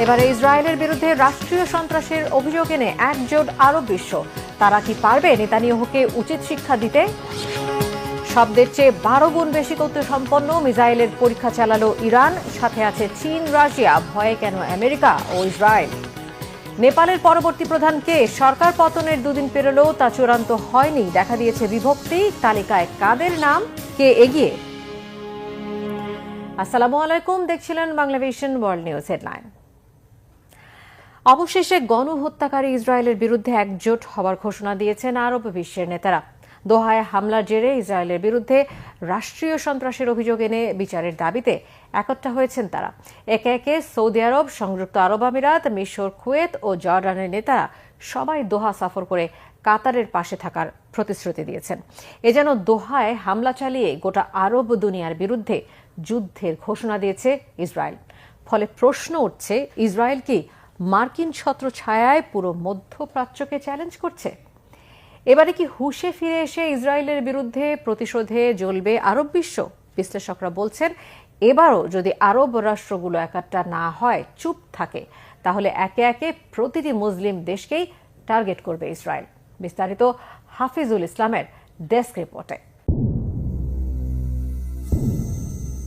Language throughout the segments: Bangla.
এবারে ইসরায়েলের বিরুদ্ধে রাষ্ট্রীয় সন্ত্রাসের অভিযোগ এনে একজোট আরব বিশ্ব। তারা কি পারবে? নেতানিয়াহুকে উচিত শিক্ষা দিতে? শব্দের চেয়ে বারো গুণ বেশি কৌতুক সম্পন্ন মিসাইলের পরীক্ষা চালালো ইরান। সাথে আছে চীন, রাশিয়া। ভয়ে কেন আমেরিকা ও ইসরায়েল? নেপালের পরবর্তী প্রধান কে? সরকার পতনের দুদিন পেরোলেও তা চূড়ান্ত হয়নি। দেখা দিয়েছে বিভক্তি। তালিকায় কাদের নাম? কে এগিয়ে? আসসালামু আলাইকুম। দেখছিলেন বাংলাভিশন ওয়ার্ল্ড নিউজ হেডলাইন। অবশেষে গণহত্যাকারী ইসরায়েলের বিরুদ্ধে একজোট হওয়ার ঘোষণা দিয়েছেন আরব বিশ্বের নেতারা। দোহায় হামলার জেরে ইসরায়েলের বিরুদ্ধে রাষ্ট্রীয় সন্ত্রাসের অভিযোগ এনে বিচারের দাবিতে একত্রা হয়েছেন তারা। একে একে সৌদি আরব, সংযুক্ত আরব আমিরাত, মিশর, কুয়েত ও জর্ডানের নেতারা সবাই দোহা সফর করে কাতারের পাশে থাকার প্রতিশ্রুতি দিয়েছেন। এ যেন দোহায় হামলা চালিয়ে গোটা আরব দুনিয়ার বিরুদ্ধে যুদ্ধের ঘোষণা দিয়েছে ইসরায়েল। ফলে প্রশ্ন উঠছে, ইসরায়েল কি মার্কিন ছত্র ছায়ায় পুরো মধ্যপ্রাচ্যকে চ্যালেঞ্জ করছে। এবারে কি হুশে ফিরে এসে ইসরায়েলের বিরুদ্ধে প্রতিশোধে জ্বলবে আরব বিশ্ব? বিশ্লেষকরা বলছেন, এবারও যদি আরব রাষ্ট্রগুলো একাট্টা না হয়, চুপ থাকে, তাহলে একে একে প্রতিটি মুসলিম দেশকেই টার্গেট করবে ইসরায়েল। বিস্তারিত হাফিজুল ইসলামের ডেস্ক রিপোর্টে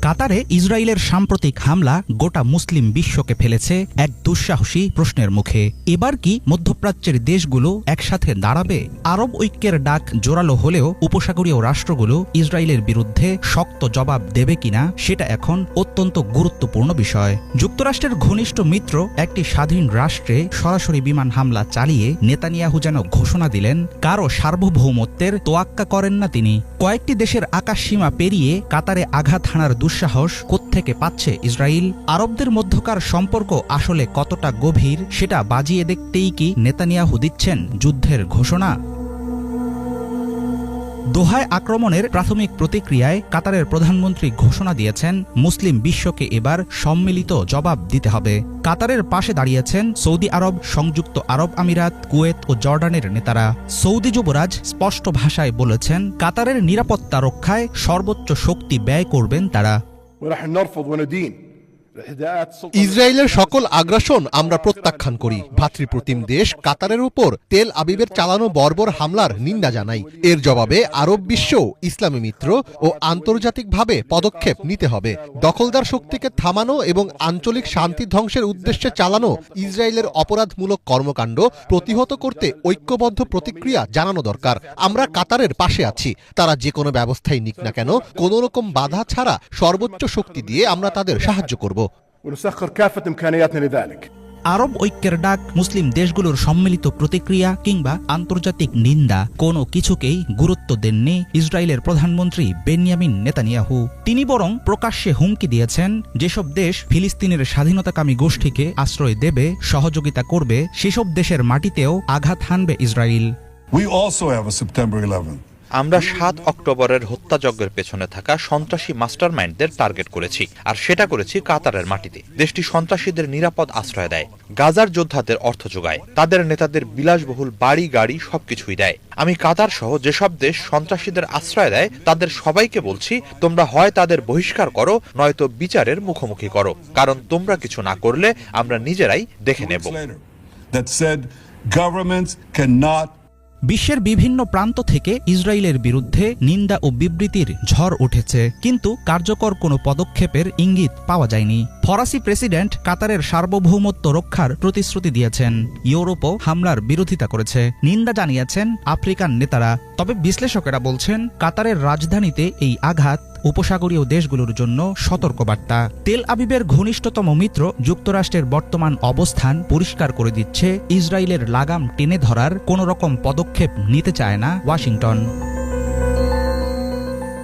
কাতারে ইসরায়েলের সাম্প্রতিক হামলা গোটা মুসলিম বিশ্বকে ফেলেছে এক দুঃসাহসী প্রশ্নের মুখে। এবার কি মধ্যপ্রাচ্যের দেশগুলো একসাথে দাঁড়াবে? আরব ঐক্যের ডাক জোরালো হলেও উপসাগরীয় রাষ্ট্রগুলো ইসরায়েলের বিরুদ্ধে শক্ত জবাব দেবে কিনা, সেটা এখন অত্যন্ত গুরুত্বপূর্ণ বিষয়। যুক্তরাষ্ট্রের ঘনিষ্ঠ মিত্র একটি স্বাধীন রাষ্ট্রে সরাসরি বিমান হামলা চালিয়ে নেতানিয়াহু যেন ঘোষণা দিলেন কারও সার্বভৌমত্বের তোয়াক্কা করেন না তিনি। কয়েকটি দেশের আকাশ সীমা পেরিয়ে কাতারে আঘাত হানার দুঃসাহস কোত্থেকে পাচ্ছে ইসরায়েল আরবদের মধ্যকার সম্পর্ক আসলে কতটা গভীর, সেটা বাজিয়ে দেখতেই কি নেতানিয়াহু দিচ্ছেন যুদ্ধের ঘোষণা? দোহায় আক্রমণের প্রাথমিক প্রতিক্রিয়ায় কাতারের প্রধানমন্ত্রী ঘোষণা দিয়েছেন, মুসলিম বিশ্বকে এবার সম্মিলিত জবাব দিতে হবে। কাতারের পাশে দাঁড়িয়েছেন সৌদি আরব, সংযুক্ত আরব আমিরাত, কুয়েত ও জর্ডানের নেতারা। সৌদি যুবরাজ স্পষ্ট ভাষায় বলেছেন, কাতারের নিরাপত্তা রক্ষায় সর্বোচ্চ শক্তি ব্যয় করবেন তারা। ইসরায়েলের সকল আগ্রাসন আমরা প্রত্যাখ্যান করি। ভাতৃপ্রতিম দেশ কাতারের উপর তেল আবিবের চালানো বর্বর হামলার নিন্দা জানাই। এর জবাবে আরব বিশ্ব, ইসলামী মিত্র ও আন্তর্জাতিকভাবে পদক্ষেপ নিতে হবে। দখলদার শক্তিকে থামানো এবং আঞ্চলিক শান্তি ধ্বংসের উদ্দেশ্যে চালানো ইসরায়েলের অপরাধমূলক কর্মকাণ্ড প্রতিহত করতে ঐক্যবদ্ধ প্রতিক্রিয়া জানানো দরকার। আমরা কাতারের পাশে আছি। তারা যে কোনো ব্যবস্থাই নিক না কেন, কোনো রকম বাধা ছাড়া সর্বোচ্চ শক্তি দিয়ে আমরা তাদের সাহায্য করব। ونسخر كافة إمكانياتنا لذلك আরব ঐক্যের ডাক মুসলিম দেশগুলোর সম্মিলিত প্রতিক্রিয়া কিংবা আন্তর্জাতিক নিন্দা কোনো কিছুকেই গুরুত্ব দেননি ইসরায়েলের প্রধানমন্ত্রী বেনিয়ামিন নেতানিয়াহু তিনি বরং প্রকাশ্যে হুমকি দিয়েছেন যেসব দেশ ফিলিস্তিনের স্বাধীনতাকামী গোষ্ঠীকে আশ্রয় দেবে সহযোগিতা করবে সেসব দেশের মাটিতেও আঘাত হানবে Israel We also have a September 11th. আমরা সাত অক্টোবরের হত্যাযজ্ঞের পেছনে থাকা সন্ত্রাসী মাস্টারমাইন্ডদের টার্গেট করেছি, আর সেটা করেছি কাতারের মাটিতে। দেশটি সন্ত্রাসীদের নিরাপদ আশ্রয় দেয়, গাজার যোদ্ধাদের অর্থ যোগায়, তাদের নেতাদের বিলাসবহুল বাড়ি, গাড়ি সবকিছুই দেয়। আমি কাতার সহ যেসব দেশ সন্ত্রাসীদের আশ্রয় দেয়, তাদের সবাইকে বলছি, তোমরা হয় তাদের বহিষ্কার করো, নয়তো বিচারের মুখোমুখি করো, কারণ তোমরা কিছু না করলে আমরা নিজেরাই দেখে নেব। That said, governments cannot বিশ্বের বিভিন্ন প্রান্ত থেকে ইসরায়েলের বিরুদ্ধে নিন্দা ও বিবৃতির ঝড় উঠেছে, কিন্তু কার্যকর কোনো পদক্ষেপের ইঙ্গিত পাওয়া যায়নি। ফরাসি প্রেসিডেন্ট কাতারের সার্বভৌমত্ব রক্ষার প্রতিশ্রুতি দিয়েছেন। ইউরোপও হামলার বিরোধিতা করেছে। নিন্দা জানিয়েছেন আফ্রিকান নেতারা। তবে বিশ্লেষকেরা বলছেন, কাতারের রাজধানীতে এই আঘাত উপসাগরীয় দেশগুলোর জন্য সতর্কবার্তা। তেল আবিবের ঘনিষ্ঠতম মিত্র যুক্তরাষ্ট্রের বর্তমান অবস্থান পরিষ্কার করে দিচ্ছে, ইসরায়েলের লাগাম টেনে ধরার কোনো রকম পদক্ষেপ নিতে চায় না ওয়াশিংটন।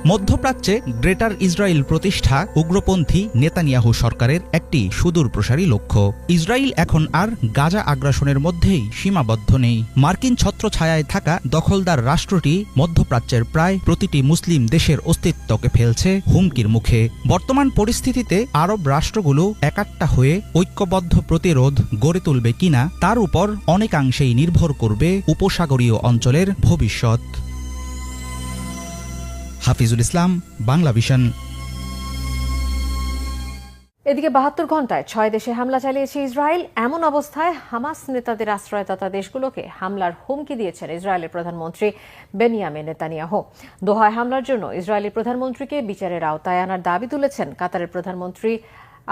মধ্যপ্রাচ্যে গ্রেটার ইসরায়েল প্রতিষ্ঠা উগ্রপন্থী নেতানিয়াহু সরকারের একটি সুদূর প্রসারী লক্ষ্য। ইসরায়েল এখন আর গাজা আগ্রাসনের মধ্যেই সীমাবদ্ধ নেই। মার্কিন ছত্রছায়ায় থাকা দখলদার রাষ্ট্রটি মধ্যপ্রাচ্যের প্রায় প্রতিটি মুসলিম দেশের অস্তিত্বকে ফেলছে হুমকির মুখে। বর্তমান পরিস্থিতিতে আরব রাষ্ট্রগুলো একাট্টা হয়ে ঐক্যবদ্ধ প্রতিরোধ গড়ে তুলবে কিনা, তার উপর অনেকাংশেই নির্ভর করবে উপসাগরীয় অঞ্চলের ভবিষ্যৎ। হাফিজুল ইসলাম, বাংলা ভিশন। এদিকে বাহাত্তর ঘন্টায় ছয় দেশে হামলা চালিয়েছে ইসরায়েল। এমন অবস্থায় হামাস নেতাদের আশ্রয়দাতা দেশগুলোকে হামলার হুমকি দিয়েছেন ইসরায়েলের প্রধানমন্ত্রী বেনিয়ামে নেতানিয়াহ। দোহায় হামলার জন্য ইসরায়েলের প্রধানমন্ত্রীকে বিচারের আওতায় আনার দাবি তুলেছেন কাতারের প্রধানমন্ত্রী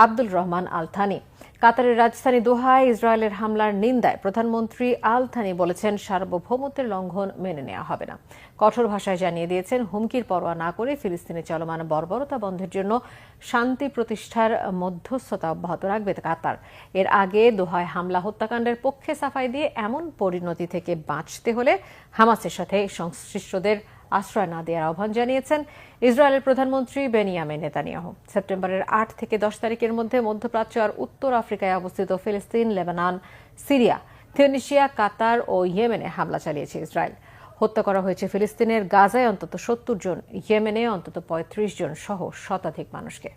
আব্দুল রহমান আল থানি কাতারের রাজধানী দোহায় ইসরায়েলের হামলার নিন্দায় প্রধানমন্ত্রী আল থানি বলেছেন, সার্বভৌমত্বের লঙ্ঘন মেনে নেওয়া হবে না। কঠোর ভাষায় জানিয়ে দিয়েছেন, হুমকির পরোয়া না করে ফিলিস্তিনে চলমান বর্বরতা বন্ধের জন্য শান্তি প্রতিষ্ঠার মধ্যস্থতা অব্যাহত রাখবে কাতার। এর আগে দোহায় হামলা হত্যাকাণ্ডের পক্ষে সাফাই দিয়ে এমন পরিণতি থেকে বাঁচতে হলে হামাসের সাথে সংশ্লিষ্টদের আশ্রয় না দেওয়ার আহ্বান জানিয়েছেন ইসরায়েলের প্রধানমন্ত্রী বেনিয়ামে নেতানিয়াহু। সেপ্টেম্বরের আট থেকে দশ তারিখের মধ্যে মধ্যপ্রাচ্য আর উত্তর আফ্রিকায় অবস্থিত ফিলিস্তিন, লেবানন, সিরিয়া থিউনিশিয়া কাতার ও ইয়েমেনে হামলা চালিয়েছে ইসরায়েল। হত্যা করা হয়েছে ফিলিস্তিনের গাজায় অন্তত সত্তর জন, ইয়েমেনে অন্তত পঁয়ত্রিশ জন সহ শতাধিক মানুষকে।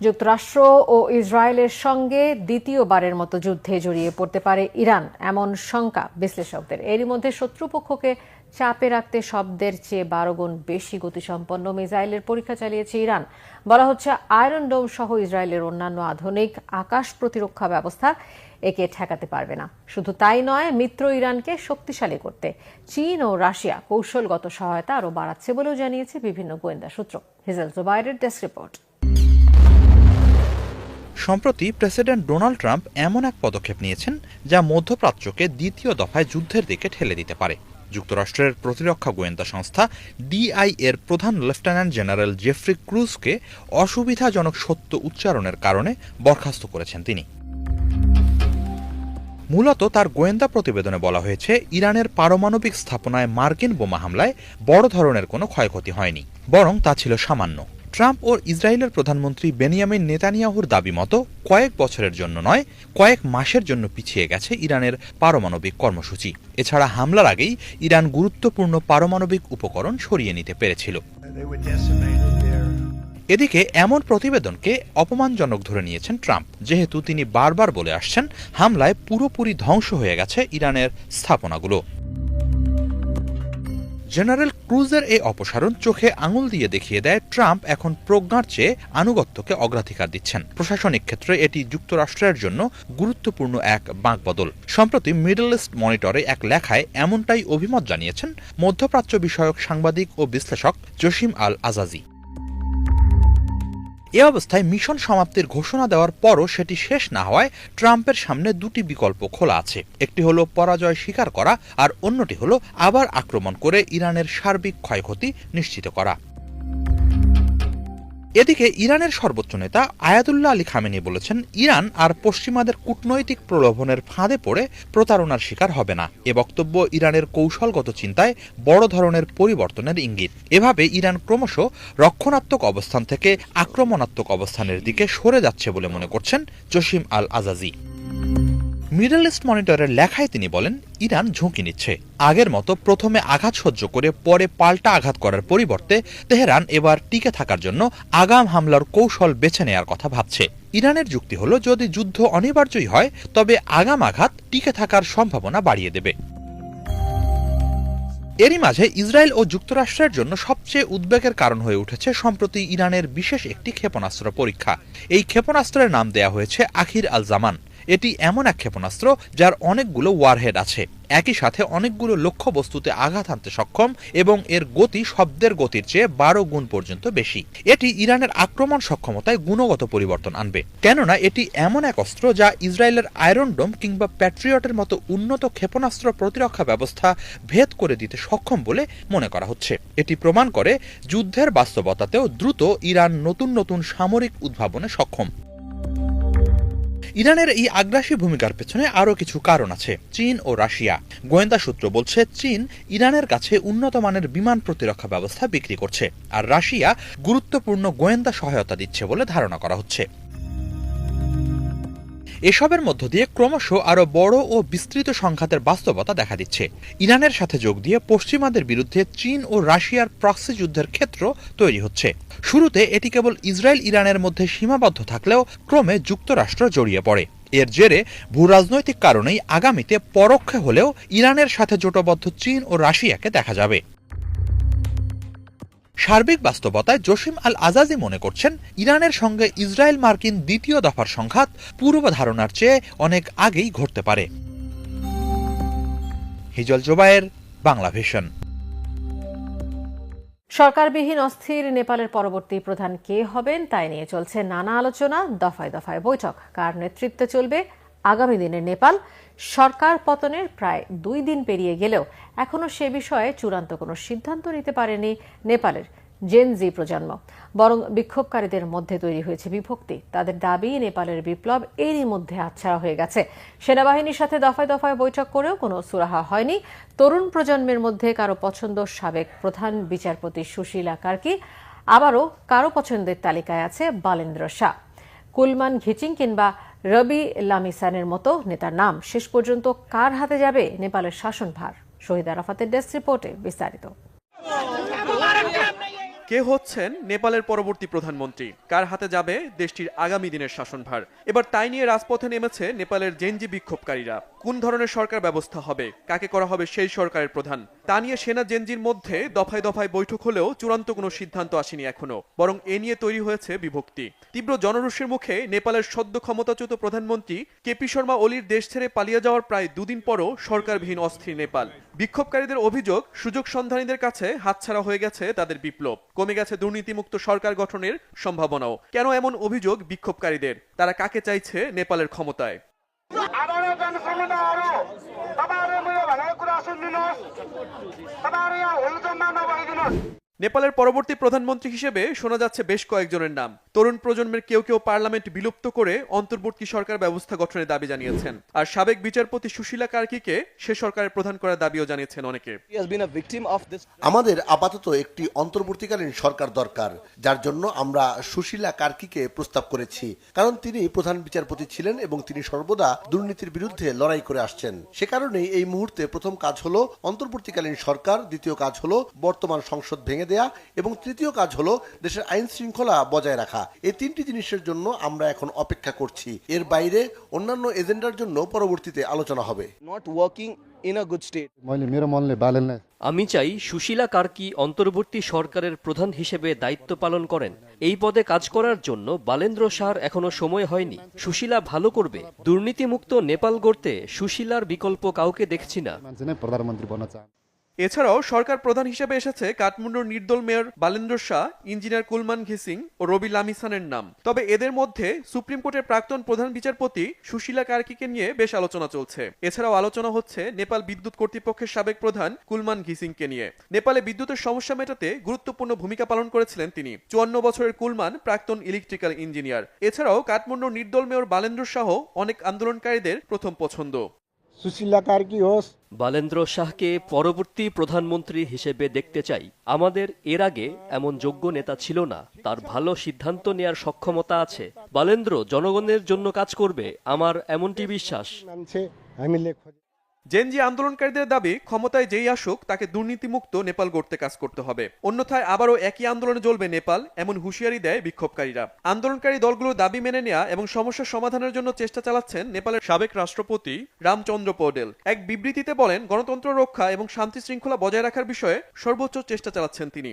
যুক্তরাষ্ট্র ও ইসরায়েলের সঙ্গে দ্বিতীয়বারের মতো যুদ্ধে জড়িয়ে পড়তে পারে ইরান, এমন শঙ্কা বিশ্লেষকদের। এরই মধ্যে শত্রুপক্ষকে চাপে রাখতে শব্দের চেয়ে বারো গুণ বেশি গতিসম্পন্ন মিসাইলের পরীক্ষা চালিয়েছে ইরান। বলা হচ্ছে, আয়রন ডোম সহ ইসরায়েলের অন্যান্য আধুনিক আকাশ প্রতিরক্ষা ব্যবস্থা একে ঠেকাতে পারবে না। শুধু তাই নয়, মিত্র ইরানকে শক্তিশালী করতে চীন ও রাশিয়া কৌশলগত সহায়তা আরও বাড়াচ্ছে বলেও জানিয়েছে বিভিন্ন গোয়েন্দা সূত্র। হিজেল জোবাইরের ডেস্ক রিপোর্ট। সম্প্রতি প্রেসিডেন্ট ডোনাল্ড ট্রাম্প এমন এক পদক্ষেপ নিয়েছেন যা মধ্যপ্রাচ্যকে দ্বিতীয় দফায় যুদ্ধের দিকে ঠেলে দিতে পারে। যুক্তরাষ্ট্রের প্রতিরক্ষা গোয়েন্দা সংস্থা ডিআই এর প্রধান লেফটেন্যান্ট জেনারেল জেফ্রি ক্রুজকে অসুবিধাজনক সত্য উচ্চারণের কারণে বরখাস্ত করেছেন তিনি। মূলত তার গোয়েন্দা প্রতিবেদনে বলা হয়েছে, ইরানের পারমাণবিক স্থাপনায় মার্কিন বোমা হামলায় বড় ধরনের কোনো ক্ষয়ক্ষতি হয়নি, বরং তা ছিল সামান্য। ট্রাম্প ও ইসরায়েলের প্রধানমন্ত্রী বেনিয়ামিন নেতানিয়াহুর দাবি মতো কয়েক বছরের জন্য নয় কয়েক মাসের জন্য পিছিয়ে গেছে ইরানের পারমাণবিক কর্মসূচি। এছাড়া হামলার আগেই ইরান গুরুত্বপূর্ণ পারমাণবিক উপকরণ সরিয়ে নিতে পেরেছিল। এদিকে এমন প্রতিবেদনকে অপমানজনক ধরে নিয়েছেন ট্রাম্প যেহেতু তিনি বারবার বলে আসছেন হামলায় পুরোপুরি ধ্বংস হয়ে গেছে ইরানের স্থাপনাগুলো। জেনারেল ক্রুজের এই অপসারণ চোখে আঙুল দিয়ে দেখিয়ে দেয় ট্রাম্প এখন প্রজ্ঞার চেয়ে আনুগত্যকে অগ্রাধিকার দিচ্ছেন। প্রশাসনিক ক্ষেত্রে এটি যুক্তরাষ্ট্রের জন্য গুরুত্বপূর্ণ এক বাঁকবদল। সম্প্রতি মিডল ইস্ট মনিটরে এক লেখায় এমনটাই অভিমত জানিয়েছেন মধ্যপ্রাচ্য বিষয়ক সাংবাদিক ও বিশ্লেষক জসিম আল আজাজি এ অবস্থায় মিশন সমাপ্তির ঘোষণা দেওয়ার পরও সেটি শেষ না হওয়ায় ট্রাম্পের সামনে দুটি বিকল্প খোলা আছে। একটি হলো পরাজয় স্বীকার করা আর অন্যটি হলো আবার আক্রমণ করে ইরানের সার্বিক ক্ষয়ক্ষতি নিশ্চিত করা। এদিকে ইরানের সর্বোচ্চ নেতা আয়াদুল্লাহ আলী খামেনি বলেছেন, ইরান আর পশ্চিমাদের কূটনৈতিক প্রলোভনের ফাঁদে পড়ে প্রতারণার শিকার হবে না। এ বক্তব্য ইরানের কৌশলগত চিন্তায় বড় ধরনের পরিবর্তনের ইঙ্গিত। এভাবে ইরান ক্রমশ রক্ষণাত্মক অবস্থান থেকে আক্রমণাত্মক অবস্থানের দিকে সরে যাচ্ছে বলে মনে করছেন Jasim Al Azazi Middle East মনিটরের লেখায় তিনি বলেন, ইরান ঝুঁকি নিচ্ছে। আগের মতো প্রথমে আঘাত সহ্য করে পরে পাল্টা আঘাত করার পরিবর্তে তেহরান এবার টিকে থাকার জন্য আগাম হামলার কৌশল বেছে নেয়ার কথা ভাবছে। ইরানের যুক্তি হলো, যদি যুদ্ধ অনিবার্যই হয়, তবে আগাম আঘাত টিকে থাকার সম্ভাবনা বাড়িয়ে দেবে। এরই মাঝে ইসরায়েল ও যুক্তরাষ্ট্রের জন্য সবচেয়ে উদ্বেগের কারণ হয়ে উঠেছে সম্প্রতি ইরানের বিশেষ একটি ক্ষেপণাস্ত্র পরীক্ষা। এই ক্ষেপণাস্ত্রের নাম দেয়া হয়েছে আখির আল জামান এটি এমন এক ক্ষেপণাস্ত্র যার অনেকগুলো ওয়ারহেড আছে। একই সাথে অনেকগুলো লক্ষ্য বস্তুতে আঘাত হানতে সক্ষম এবং এর গতি শব্দের গতির চেয়ে বারো গুণ পর্যন্ত বেশি। এটি ইরানের আক্রমণ সক্ষমতায় গুণগত পরিবর্তন আনবে। কেননা এটি এমন এক অস্ত্র যা ইসরায়েলের আয়রন ডোম কিংবা প্যাট্রিয়টের মতো উন্নত ক্ষেপণাস্ত্র প্রতিরক্ষা ব্যবস্থা ভেদ করে দিতে সক্ষম বলে মনে করা হচ্ছে। এটি প্রমাণ করে যুদ্ধের বাস্তবতাতেও দ্রুত ইরান নতুন নতুন সামরিক উদ্ভাবনে সক্ষম। ইরানের এই আগ্রাসী ভূমিকার পেছনে আরও কিছু কারণ আছে। চীন ও রাশিয়া। গোয়েন্দা সূত্র বলছে, চীন ইরানের কাছে উন্নত মানের বিমান প্রতিরক্ষা ব্যবস্থা বিক্রি করছে। আর রাশিয়া গুরুত্বপূর্ণ গোয়েন্দা সহায়তা দিচ্ছে বলে ধারণা করা হচ্ছে। এসবের মধ্য দিয়ে ক্রমশ আরও বড় ও বিস্তৃত সংঘাতের বাস্তবতা দেখা দিচ্ছে। ইরানের সাথে যোগ দিয়ে পশ্চিমাদের বিরুদ্ধে চীন ও রাশিয়ার প্রক্সি যুদ্ধের ক্ষেত্র তৈরি হচ্ছে। শুরুতে এটি কেবল ইসরায়েল ইরানের মধ্যে সীমাবদ্ধ থাকলেও ক্রমে যুক্তরাষ্ট্র জড়িয়ে পড়ে। এর জেরে ভূরাজনৈতিক কারণেই আগামীতে পরোক্ষে হলেও ইরানের সাথে জোটবদ্ধ চীন ও রাশিয়াকে দেখা যাবে। সার্বিক বাস্তবতায় জসিম আল আজাজি মনে করছেন, ইরানের সঙ্গে ইসরায়েল মার্কিন দ্বিতীয় দফার সংঘাত পূর্ব ধারণার চেয়ে অনেক আগেই ঘটতে পারে। হিজল জোবায়ের বাংলা ভিশন। সরকারবিহীন অস্থির নেপালের পরবর্তী প্রধান কে হবেন তাই নিয়ে চলছে নানা আলোচনা, দফায় দফায় বৈঠক। কার নেতৃত্বে চলবে আগামী দিনে নেপাল সরকার পতনের প্রায় দুই দিন পেরিয়ে গেলেও এখনও সে বিষয়ে চূড়ান্ত কোনো সিদ্ধান্ত নিতে পারেনি নেপালের জেনজি প্রজন্ম। বরং বিক্ষোভকারীদের মধ্যে তৈরি হয়েছে বিভক্তি। তাদের দাবি, নেপালের বিপ্লব এরই মধ্যে আচ্ছাড়া হয়ে গেছে। সেনাবাহিনীর সাথে দফায় দফায় বৈঠক করেও কোনো সুরাহা হয়নি। তরুণ প্রজন্মের মধ্যে কারও পছন্দ সাবেক প্রধান বিচারপতি সুশীলা কার্কি, আবারও কারও পছন্দের তালিকায় আছে বালেন্দ্র শাহ। কুলমান ঘিচিং কিংবা রবি লামিসানের মতো নেতার নাম শেষ পর্যন্ত কার হাতে যাবে নেপালের শাসনভার? শহীদ আরাফাতের ডেস্ক রিপোর্টে বিস্তারিত। কে হচ্ছেন নেপালের পরবর্তী প্রধানমন্ত্রী? কার হাতে যাবে দেশটির আগামী দিনের শাসনভার? এবার তাই নিয়ে রাজপথে নেমেছে নেপালের জেনজি বিক্ষোভকারীরা। কোন ধরনের সরকার ব্যবস্থা হবে? কাকে করা হবে সেই সরকারের প্রধান? তা নিয়ে সেনা জেনজির মধ্যে দফায় দফায় বৈঠক হলেও চূড়ান্ত কোনো সিদ্ধান্ত আসেনি এখনও, বরং এ নিয়ে তৈরি হয়েছে বিভক্তি। তীব্র জনরোষের মুখে নেপালের সদ্য ক্ষমতাচ্যুত প্রধানমন্ত্রী কেপি শর্মা ওলির দেশ ছেড়ে পালিয়ে যাওয়ার প্রায় দুদিন পরও সরকারবিহীন অস্থির নেপাল। বিক্ষোভকারীদের অভিযোগ, সুযোগ সন্ধানীদের কাছে হাতছাড়া হয়ে গেছে তাদের বিপ্লব। কমে গেছে দুর্নীতিমুক্ত সরকার গঠনের সম্ভাবনাও। কেন এমন অভিযোগ বিক্ষোভকারীদের? তারা কাকে চাইছে নেপালের ক্ষমতায়? নেপালের পরবর্তী প্রধানমন্ত্রী হিসেবে শোনা যাচ্ছে বেশ কয়েকজনের নাম। তরুণ প্রজন্মের কেউ কেউ পার্লামেন্ট বিলুপ্ত করে অন্তর্বর্তী সরকার ব্যবস্থা গঠনের দাবি জানিয়েছেন। আর সাবেক বিচারপতি সুশীলা কার্কিকে সে সরকারের প্রধান করার দাবিও জানিয়েছেন অনেকে। আমাদের আপাতত একটি অন্তর্বর্তীকালীন সরকার দরকার যার জন্য আমরা সুশীলা কার্কিকে প্রস্তাব করেছি। কারণ তিনি প্রধান বিচারপতি ছিলেন এবং তিনি সর্বদা দুর্নীতির বিরুদ্ধে লড়াই করে আসছেন। সে কারণেই এই মুহূর্তে প্রথম কাজ হলো অন্তর্বর্তীকালীন সরকার দ্বিতীয় কাজ হলো বর্তমান সংসদ ভেঙে দেয়া এবং তৃতীয় কাজ হলো দেশের আইন শৃঙ্খলা বজায় রাখা। এই তিনটি জিনিসের জন্য আমরা এখন অপেক্ষা করছি। এর বাইরে অন্যান্য এজেন্ডার জন্য পরবর্তীতে আলোচনা হবে। Not working in a good state আমি চাই সুশীলা কার্কি অন্তর্বর্তী সরকারের প্রধান হিসেবে দায়িত্ব পালন করেন। এই পদে কাজ করার জন্য বালেন্দ্র শাহর এখনও সময় হয়নি। সুশীলা ভালো করবে। দুর্নীতিমুক্ত নেপাল গড়তে সুশীলার বিকল্প কাউকে দেখছি না। প্রধানমন্ত্রী এছাড়াও সরকার প্রধান হিসেবে এসেছে কাঠমান্ডুর নির্দল মেয়র বালেন্দ্র শাহ, ইঞ্জিনিয়ার কুলমান ঘিসিং ও রবি লামিসানের নাম। তবে এদের মধ্যে সুপ্রিম কোর্টের প্রাক্তন প্রধান বিচারপতি সুশীলা কার্কিকে নিয়ে বেশ আলোচনা চলছে। এছাড়াও আলোচনা হচ্ছে নেপাল বিদ্যুৎ কর্তৃপক্ষের সাবেক প্রধান কুলমান ঘিসিংকে নিয়ে। নেপালে বিদ্যুতের সমস্যা মেটাতে গুরুত্বপূর্ণ ভূমিকা পালন করেছিলেন তিনি। চুয়ান্ন বছরের কুলমান প্রাক্তন ইলেকট্রিক্যাল ইঞ্জিনিয়ার। এছাড়াও কাঠমান্ডুর নির্দল মেয়র বালেন্দ্র শাহ অনেক আন্দোলনকারীদের প্রথম পছন্দ। সুশীলা কার্কি হোস? বালেন্দ্র শাহকে পরবর্তী প্রধানমন্ত্রী হিসেবে দেখতে চাই। আমাদের এর আগে এমন যোগ্য নেতা ছিল না। তার ভালো সিদ্ধান্ত নেয়ার সক্ষমতা আছে। বালেন্দ্র জনগণের জন্য কাজ করবে। আমার এমনটি বিশ্বাস। জেনজি আন্দোলনকারীদের দাবি, ক্ষমতায় যেই আসুক, তাকে দুর্নীতিমুক্ত নেপাল গড়তে কাজ করতে হবে। অন্যথায় আবারও একই আন্দোলনে জ্বলবে নেপাল, এমন হুঁশিয়ারি দেয় বিক্ষোভকারীরা। আন্দোলনকারী দলগুলোর দাবি মেনে নেওয়া এবং সমস্যার সমাধানের জন্য চেষ্টা চালাচ্ছেন নেপালের সাবেক রাষ্ট্রপতি রামচন্দ্র পৌডেল। এক বিবৃতিতে বলেন, গণতন্ত্র রক্ষা এবং শান্তি শৃঙ্খলা বজায় রাখার বিষয়ে সর্বোচ্চ চেষ্টা চালাচ্ছেন তিনি।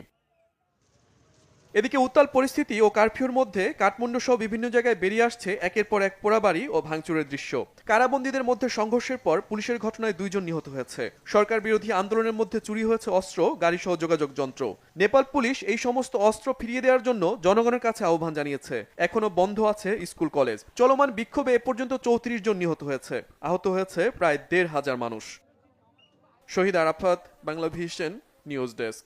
এদিকে উত্তাল পরিস্থিতি ও কারফিউর মধ্যে কাঠমান্ডু সহ বিভিন্ন জায়গায় বেরিয়ে আসছে একের পর এক পোড়াবাড়ি ও ভাঙচুরের দৃশ্য। কারাবন্দীদের মধ্যে সংঘর্ষের পর পুলিশের ঘটনায় দুইজন নিহত হয়েছে। সরকার বিরোধী আন্দোলনের মধ্যে চুরি হয়েছে অস্ত্র, গাড়ি সহ যোগাযোগ যন্ত্র। নেপাল পুলিশ এই সমস্ত অস্ত্র ফিরিয়ে দেওয়ার জন্য জনগণের কাছে আহ্বান জানিয়েছে। এখনও বন্ধ আছে স্কুল, কলেজ। চলমান বিক্ষোভে এ পর্যন্ত চৌত্রিশ জন নিহত হয়েছে। আহত হয়েছে প্রায় দেড় হাজার মানুষ। Shahid Arafat Bangla vision news desk.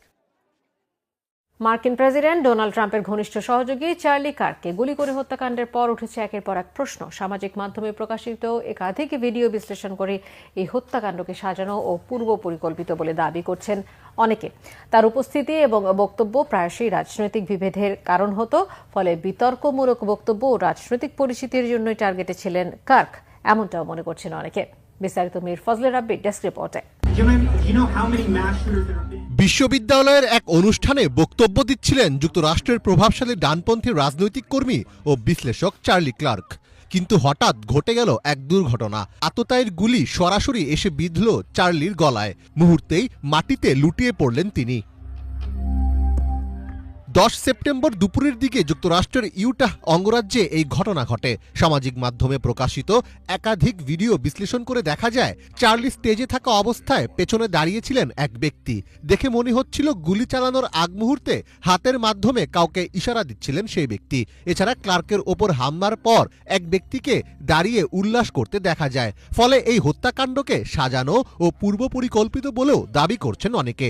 মার্কিন প্রেসিডেন্ট ডোনাল্ড ট্রাম্পের ঘনিষ্ঠ সহযোগী চার্লি কার্ককে গুলি করে হত্যাকাণ্ডের পর উঠেছে একের পর এক প্রশ্ন। সামাজিক মাধ্যমে প্রকাশিত একাধিক ভিডিও বিশ্লেষণ করে এই হত্যাকাণ্ডকে সাজানো ও পূর্ব পরিকল্পিত বলে দাবি করছেন অনেকে। তার উপস্থিতি এবং বক্তব্য প্রায়শই রাজনৈতিক বিভেদের কারণ হতো, ফলে বিতর্কমূলক বক্তব্য ও রাজনৈতিক পরিচিতির জন্যই টার্গেটে ছিলেন কার্ক। এমনটাও মনে করছেন অনেকে। বিস্তারিত মীর ফজলে রাব্বি, ডেস্ক রিপোর্টে। বিশ্ববিদ্যালয়ের এক অনুষ্ঠানে বক্তব্য দিচ্ছিলেন যুক্তরাষ্ট্রের প্রভাবশালী ডানপন্থী রাজনৈতিক কর্মী ও বিশ্লেষক চার্লি ক্লার্ক। কিন্তু হঠাৎ ঘটে গেল এক দুর্ঘটনা। আততায়ের গুলি সরাসরি এসে বিঁধল চার্লির গলায়। মুহূর্তেই মাটিতে লুটিয়ে পড়লেন তিনি। দশ সেপ্টেম্বর দুপুরের দিকে যুক্তরাষ্ট্রের ইউটাহ অঙ্গরাজ্যে এই ঘটনা ঘটে। সামাজিক মাধ্যমে প্রকাশিত একাধিক ভিডিও বিশ্লেষণ করে দেখা যায়, চার্লি স্টেজে থাকা অবস্থায় পেছনে দাঁড়িয়েছিলেন এক ব্যক্তি। দেখে মনে হচ্ছিল গুলি চালানোর আগ মুহূর্তে হাতের মাধ্যমে কাউকে ইশারা দিচ্ছিলেন সেই ব্যক্তি। এছাড়া ক্লার্কের ওপর হামলার পর এক ব্যক্তিকে দাঁড়িয়ে উল্লাস করতে দেখা যায়। ফলে এই হত্যাকাণ্ডকে সাজানো ও পূর্ব পরিকল্পিত বলেও দাবি করছেন অনেকে।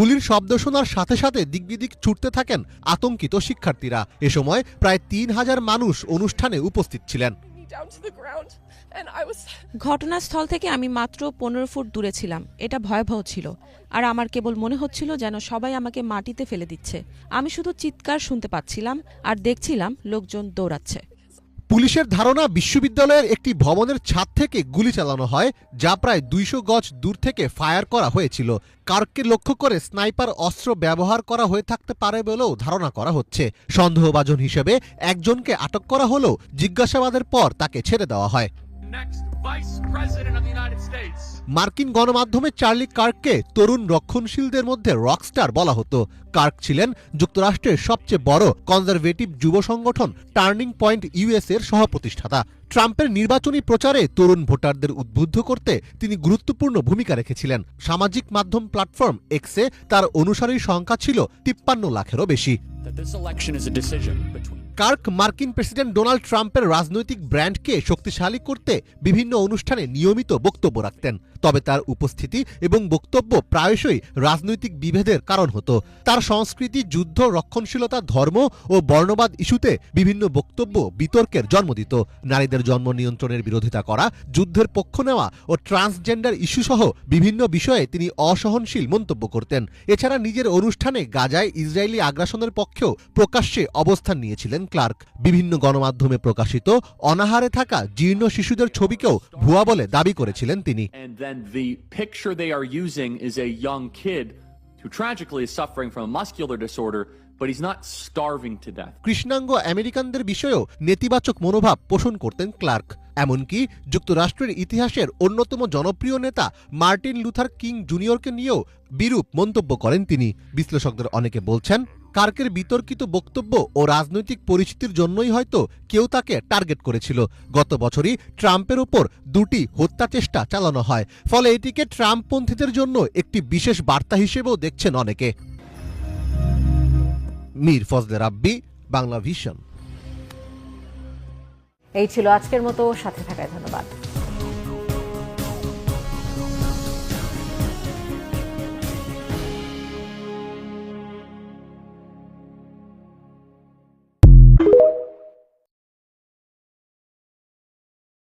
গুলির শব্দ শোনার সাথে সাথে দিকবিদিক ছুটতে থাকেন আতঙ্কিত শিক্ষার্থীরা। এ সময় প্রায় তিন হাজার মানুষ অনুষ্ঠানে উপস্থিত ছিলেন। ঘটনাস্থল থেকে আমি মাত্র পনেরো ফুট দূরে ছিলাম। এটা ভয়াবহ ছিল। আর আমার কেবল মনে হচ্ছিল যেন সবাই আমাকে মাটিতে ফেলে দিচ্ছে। আমি শুধু চিৎকার শুনতে পাচ্ছিলাম আর দেখছিলাম লোকজন দৌড়াচ্ছে। পুলিশের ধারণা বিশ্ববিদ্যালয়ের একটি ভবনের ছাদ থেকে গুলি চালানো হয়, যা প্রায় দুইশো গজ দূর থেকে ফায়ার করা হয়েছিল। কার্ককে লক্ষ্য করে স্নাইপার অস্ত্র ব্যবহার করা হয়ে থাকতে পারে বলেও ধারণা করা হচ্ছে। সন্দেহভাজন হিসেবে একজনকে আটক করা হলেও জিজ্ঞাসাবাদের পর তাকে ছেড়ে দেওয়া হয়। মার্কিন গণমাধ্যমে চার্লি কার্ককে তরুণ রক্ষণশীলদের মধ্যে রকস্টার বলা হতো। কার্ক ছিলেন যুক্তরাষ্ট্রের সবচেয়ে বড় কনজারভেটিভ যুব সংগঠন টার্নিং পয়েন্ট ইউএস এর সহপ্রতিষ্ঠাতা। ট্রাম্পের নির্বাচনী প্রচারে তরুণ ভোটারদের উদ্বুদ্ধ করতে তিনি গুরুত্বপূর্ণ ভূমিকা রেখেছিলেন। সামাজিক মাধ্যম প্ল্যাটফর্ম এক্সে তার অনুসারীর সংখ্যা ছিল তিপ্পান্ন লাখেরও বেশি। কার্ক মার্কিন প্রেসিডেন্ট ডোনাল্ড ট্রাম্পের রাজনৈতিক ব্র্যান্ডকে শক্তিশালী করতে বিভিন্ন অনুষ্ঠানে নিয়মিত বক্তব্য রাখতেন। তবে তার উপস্থিতি এবং বক্তব্য প্রায়শই রাজনৈতিক বিভেদের কারণ হতো। তার সংস্কৃতি, যুদ্ধ, রক্ষণশীলতা, ধর্ম ও বর্ণবাদ ইস্যুতে বিভিন্ন বক্তব্য বিতর্কের জন্ম দিত। নারীদের জন্ম নিয়ন্ত্রণের বিরোধিতা করা, যুদ্ধের পক্ষ নেওয়া ও ট্রান্সজেন্ডার ইস্যু সহ বিভিন্ন বিষয়ে তিনি অসহনশীল মন্তব্য করতেন। এছাড়া নিজের অনুষ্ঠানে গাজায় ইসরায়েলি আগ্রাসনের পক্ষেও প্রকাশ্যে অবস্থান নিয়েছিলেন ক্লার্ক বিভিন্ন গণমাধ্যমে প্রকাশিত অনাহারে থাকা জীর্ণ শিশুদের ছবিকেও ভুয়া বলে দাবি করেছিলেন তিনি। Who tragically is suffering from a muscular disorder, but he's not starving to death. কৃষ্ণাঙ্গ আমেরিকানদের বিষয়েও নেতিবাচক মনোভাব পোষণ করতেন ক্লার্ক। এমনকি যুক্তরাষ্ট্রের ইতিহাসের অন্যতম জনপ্রিয় নেতা মার্টিন লুথার কিং জুনিয়রকে নিয়েও বিরূপ মন্তব্য করেন তিনি। বিশ্লেষকদের অনেকে বলছেন কার্কের বিতর্কিত বক্তব্য ও রাজনৈতিক পরিস্থিতির জন্যই হয়তো কেউ তাকে টার্গেট করেছিল। গত বছরই ট্রাম্পের ওপর দুটি হত্যা চেষ্টা চালানো হয়। ফলে এটিকে ট্রাম্পপন্থীদের জন্য একটি বিশেষ বার্তা হিসেবেও দেখছেন অনেকে। মীর ফজলে রাব্বি, বাংলা ভিশন। এই ছিল আজকের মতো। সাথে থাকায় ধন্যবাদ।